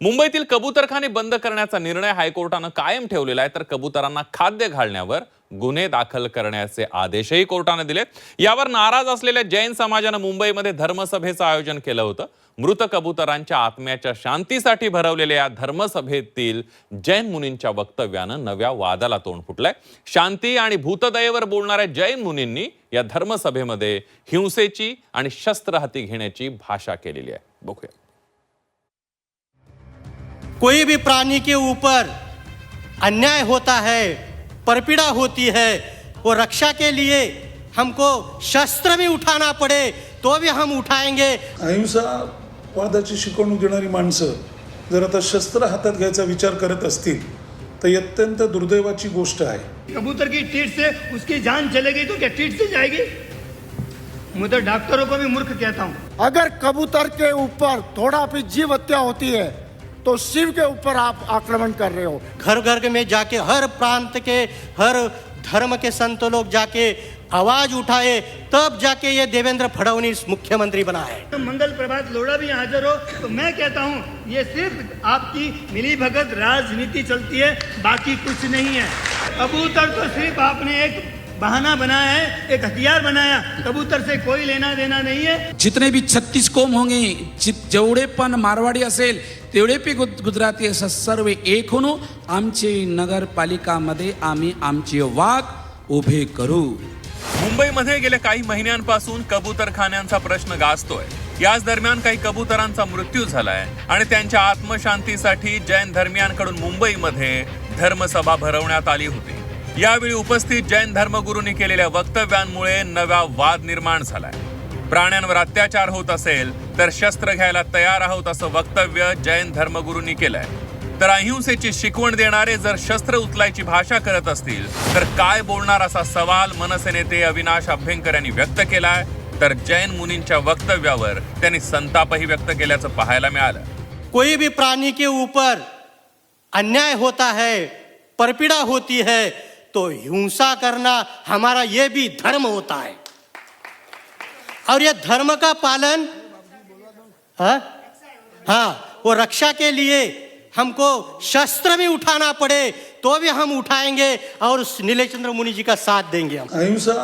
मुंबईतील कबूतरखाने बंद करण्याचा निर्णय हायकोर्टानं कायम ठेवलेला आहे. तर कबुतरांना खाद्य घालण्यावर गुन्हे दाखल करण्याचे आदेशही कोर्टानं दिलेत. यावर नाराज असलेल्या जैन समाजानं मुंबईमध्ये धर्मसभेचं आयोजन केलं होतं. मृत कबुतरांच्या आत्म्याच्या शांतीसाठी भरवलेल्या या धर्मसभेतील जैन मुनींच्या वक्तव्यानं नव्या वादाला तोंड फुटलंय. शांती आणि भूतदयेवर बोलणाऱ्या जैन मुनींनी या धर्मसभेमध्ये हिंसेची आणि शस्त्र हाती घेण्याची भाषा केलेली आहे. बघूया. कोई भी प्राणी के ऊपर अन्याय होता है परपीड़ा होती है वो रक्षा के लिए हमको शस्त्र भी उठाना पड़े तो भी हम उठाएंगे। अहिंसा वादाची शिकवणूक देणारी माणसं जर आता शस्त्र हातात घ्यायचा विचार करत असतील तर अत्यंत दुर्दैवाची गोष्ट आहे. कबूतर की टीट से उसकी जान चलेगी तो क्या टीट से जाएगी? मैं तो डॉक्टरों को भी मूर्ख कहता हूँ। अगर कबूतर के ऊपर थोड़ा भी जीव हत्या होती है तो शिव के ऊपर आप आक्रमण कर रहे हो। घर घर में जाके हर प्रांत के हर धर्म के संत लोग जाके आवाज़ उठाए तब जाके ये देवेंद्र फडणवीस मुख्यमंत्री बना है। तो मंगल प्रभात लोड़ा भी हाजिर हो तो मैं कहता हूँ ये सिर्फ़ आपकी मिली भगत राजनीति चलती है बाकी कुछ नहीं है। कबूतर तो सिर्फ़ आपने एक बहाना बनाया है एक हथियार बनाया। कबूतर से कोई लेना देना नहीं है। जितने भी छत्तीस कोम होंगे जि- जेवढे पण मारवाडी असेल तेवढे पी गुज- गुजराती असं सर्व एक होऊन आमची नगरपालिकामध्ये आम्ही आमची वाघ उभे करू. मुंबईमध्ये गेल्या काही महिन्यांपासून कबूतरखान्यांचा प्रश्न गाजतोय. याच दरम्यान काही कबुतरांचा मृत्यू झालाय आणि त्यांच्या आत्मशांतीसाठी जैन धर्मियांकडून मुंबईमध्ये धर्मसभा भरवण्यात आली होती. यावेळी उपस्थित जैन धर्मगुरूंनी केलेल्या वक्तव्यांमुळे नवा वाद निर्माण झालाय. प्राण्यांवर अत्याचार होत असेल तर शस्त्र घ्यायला तयार आहोत असं वक्तव्य जैन धर्मगुरूंनी केलंय. तर अहिंसेची शिकवण देणारे जर शस्त्र उचलायची भाषा करत असतील तर काय बोलणार असा सवाल मनसे नेते अविनाश अभ्यंकर यांनी व्यक्त केलाय. तर जैन मुनींच्या वक्तव्यावर त्यांनी संतापही व्यक्त केल्याचं पाहायला मिळालं. कोई भी प्राणी के ऊपर अन्याय होता है परपीड़ा होती है तो हिंसा करना हमारा ये भी धर्म होता है। और ये धर्म का पालन हाँ? हाँ वो रक्षा के लिए हमको शस्त्र भी उठाना पड़े तो भी हम उठाएंगे और उस नीलेचंद्र मुनि जी का साथ देंगे हम। अहिंसा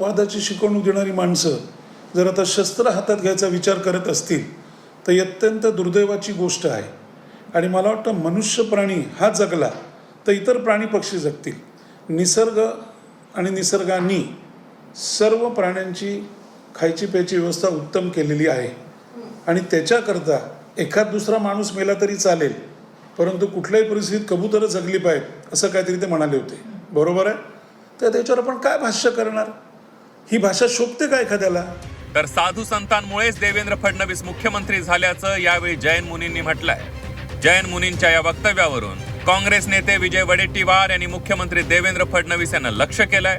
वादाची शिकवणूक देणारी माणसं जर आता शस्त्र हातात घ्यायचा विचार करत असतील तर अत्यंत दुर्दैवाची गोष्ट आहे. आणि मला वाटतं मनुष्य प्राणी हा जगला तर इतर प्राणी पक्षी जगतील. निसर्ग आणि निसर्गांनी सर्व प्राण्यांची खायची प्यायची व्यवस्था उत्तम केलेली आहे. आणि त्याच्याकरता एखाद दुसरा माणूस मेला तरी चालेल परंतु कुठल्याही परिस्थितीत कबूतरं जगली पाहिजेत असं काहीतरी ते म्हणाले होते. बरोबर आहे? तर त्याच्यावर आपण काय भाष्य करणार? ही भाषा शोभते का एखाद्याला? तर साधू संतांमुळेच देवेंद्र फडणवीस मुख्यमंत्री झाल्याचं यावेळी जैन मुनींनी म्हटलंय. जैन मुनींच्या या वक्तव्यावरून काँग्रेस नेते विजय वडेट्टीवार यांनी मुख्यमंत्री देवेंद्र फडणवीस यांना लक्ष केलंय.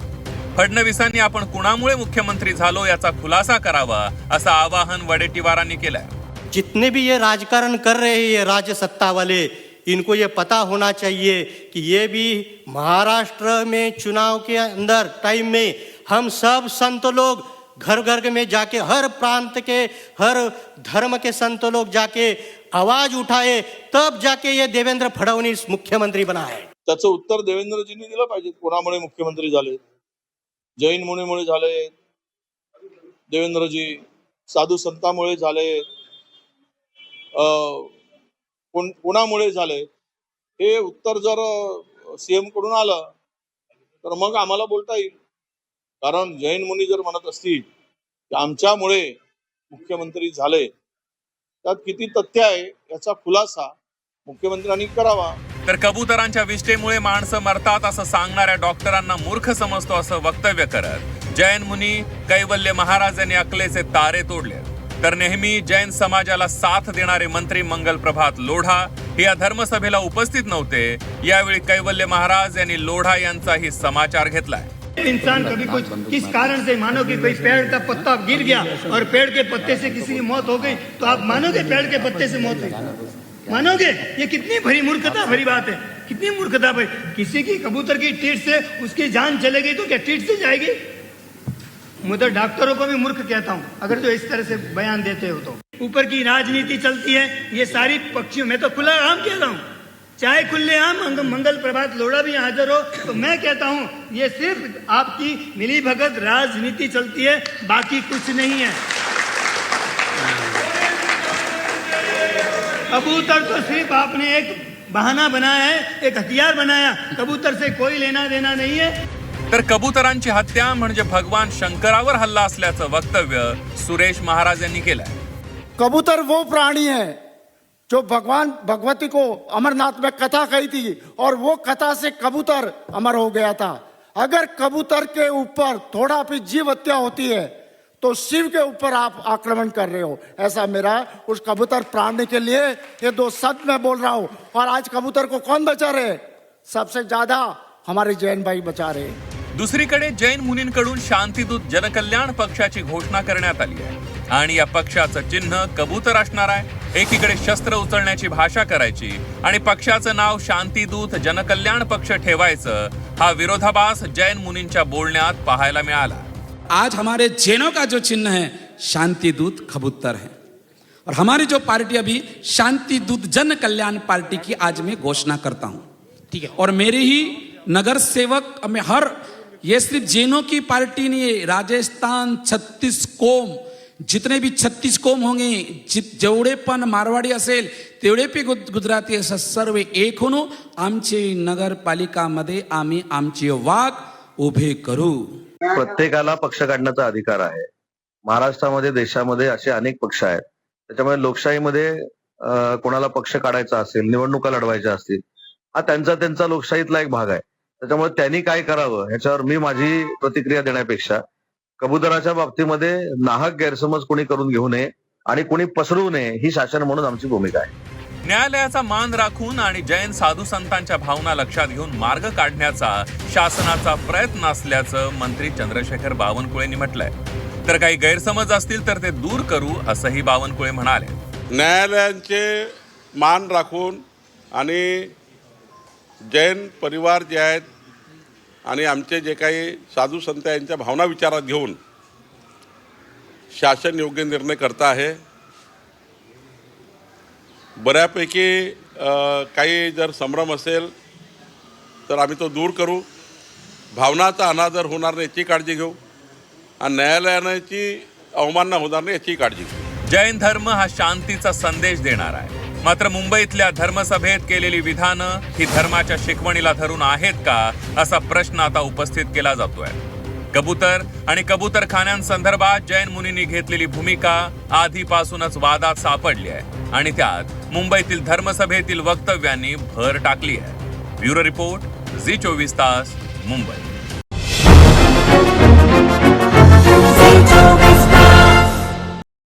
फडणवीसांनी आपण कुणामुळे मुख्यमंत्री झालो याचा खुलासा करावा असं आवाहन वडेट्टीवारांनी केलंय. जितने भी ये राजकारण कर रहे हैं ये राज्य सत्ता वाले इनको ये पता होना चाहिए कि ये भी महाराष्ट्र में चुनाव के अंदर टाइम में हम सब संत लोग घर घर में जाके हर प्रांत के हर धर्म के संत लोग जाके आवाज उठाए तब जाके ये देवेंद्र फडणवीस मुख्यमंत्री बना है। त्याचं उत्तर देवेंद्रजींनी दिलं पाहिजे. कोणामुळे मुख्यमंत्री झाले? जैन मुनीमुळे झाले? देवेंद्रजी साधू संतामुळे झाले? अं, कोण कोणामुळे झाले? हे उत्तर जर सीएमकडून आलं तर मग आम्हाला बोलता येईल. कारण जैन मुनी जर म्हणत असतील की आमच्यामुळे मुख्यमंत्री झाले त्यात किती तथ्य आहे याचा खुलासा मुख्यमंत्र्यांनी करावा. तर कबुतरांच्या विष्ठेमुळे माणसं मरतात असं सांगणाऱ्या डॉक्टरांना मूर्ख समजतो असं वक्तव्य करत जैन मुनी कैवल्य महाराज यांनी अकलेचे तारे तोडले. तर नेहमी जैन समाजाला साथ देणारे मंत्री मंगल प्रभात लोढा हे या धर्मसभेला उपस्थित नव्हते. यावेळी कैवल्य महाराज यांनी लोढा यांचाही समाचार घेतलाय. इंसान कभी कुछ किस कारण से मानो कि कोई पेड़ का पत्ता गिर गया और पेड़ के पत्ते से किसी की मौत हो गई तो आप मानोगे पेड़ के पत्ते से मौत हुई? मानोगे? ये कितनी भरी मूर्खता भरी बात है। कितनी मूर्खता भाई किसी की कबूतर की टीट से उसकी जान चलेगी तो क्या टीट से जाएगी? मैं तो डॉक्टरों को भी मूर्ख कहता हूँ। अगर जो इस तरह से बयान देते हो तो। ऊपर की राजनीति चलती है, ये सारी पक्षियों, में तो खुला आम कह रहा हूँ। चाहे खुले आम मंग- मंगल प्रभात लोड़ा भी हाजिर हो। तो मैं कहता हूँ ये सिर्फ आपकी मिली भगत राजनीति चलती है बाकी कुछ नहीं है। कबूतर तो सिर्फ आपने एक बहाना बनाया है एक हथियार बनाया कबूतर से कोई लेना देना नहीं है। तर कबुतरांची हत्या म्हणजे भगवान शंकरावर हल्ला असल्याचं वक्तव्य सुरेश महाराज यांनी केलंय. कबूतर वो प्राणी है जो भगवान, भगवती को अमरनाथ में कथा कही थी, और वो कथा से कबूतर अमर हो गया था। अगर कबूतर के ऊपर थोड़ा भी जीव हत्या होती है तो शिव के ऊपर आप आक्रमण कर रहे हो। ऐसा मेरा उस कबूतर प्राणी के लिए ये दो शब्द मैं बोल रहा हूँ। और आज कबूतर को कौन बचा रहे? सबसे ज़्यादा हमारे जैन भाई बचा रहे। दुसरीकडे जैन मुनींकडून शांतिदूत जनकल्याण पक्षाची घोषणा करण्यात आली आहे. आणि या पक्षाचं चिन्ह कबूतर असणार आहे. एकीकडे शस्त्र उचलण्याची भाषा करायची आणि पक्षाचं नाव शांतिदूत जनकल्याण पक्ष ठेवायचं हा विरोधाभास जैन मुनींच्या बोलण्यात पाहायला मिळाला. आज हमारे जैनों का जो चिन्ह है शांति दूत कबूतर है। और हमारी जो पार्टी अभी शांति दूत जन कल्याण पार्टी की आज मैं घोषणा करता हूं। ठीक है। और मेरे ही नगर सेवक में हर ये सिर्फ जैनों की पार्टी नहीं है राजस्थान छत्तीस कोम जितने भी छत्तीस कोम होंगे जित जेवढे पण मारवाडी असेल तेवढे पी गुज- गुजराती असं सर्व एक होऊन आमची नगरपालिकामध्ये आम्ही आमची वाघ उभे करू. प्रत्येकाला पक्ष काढण्याचा अधिकार आहे. महाराष्ट्रामध्ये देशामध्ये असे अनेक पक्ष आहेत. त्याच्यामुळे लोकशाहीमध्ये कोणाला पक्ष काढायचा असेल निवडणुका लढवायच्या असतील हा त्यांचा त्यांचा लोकशाहीतला एक भाग आहे. त्याच्यामुळे त्यांनी काय करावं ह्याच्यावर मी माझी प्रतिक्रिया देण्यापेक्षा कबुतराच्या बाबतीमध्ये नाहक गैरसमज कोणी करून घेऊ नये आणि कोणी पसरवू नये ही शासन म्हणून आमची भूमिका आहे. न्यायालयाचा मान राखून आणि जैन साधू संतांच्या भावना लक्षात घेऊन मार्ग काढण्याचा शासनाचा प्रयत्न असल्याचं मंत्री चंद्रशेखर बावनकुळेंनी म्हटलंय तर काही गैरसमज असतील तर ते दूर करू असंही बावनकुळे म्हणाले. न्यायालयांचे मान राखून आणि जैन परिवार जे आहेत आणि आमचे जे काही साधू संत यांच्या भावना विचारात घेऊन शासन योग्य निर्णय करता आहे. बऱ्यापैकी काही जर संभ्रम असेल तर आम्ही तो दूर करू. भावनाचा अनादर होणार नाही याची काळजी घेऊ आणि न्यायालयाची अवमानना होणार नाही याची काळजी घेऊ. जैन धर्म हा शांतीचा संदेश देणार आहे. मात्र मुंबईतल्या धर्मसभेत केलेली विधानं ही धर्माच्या शिकवणीला धरून आहेत का असा प्रश्न आता उपस्थित केला जातोय. कबूतर आणि कबूतर खाण्यांसंदर्भात जैन मुनींनी घेतलेली भूमिका आधीपासूनच वादात सापडली आहे आणि त्यात मुंबईतील धर्मसभेतील वक्तव्यांनी भर टाकली आहे. ब्युरो रिपोर्ट झी चोवीस तास मुंबई.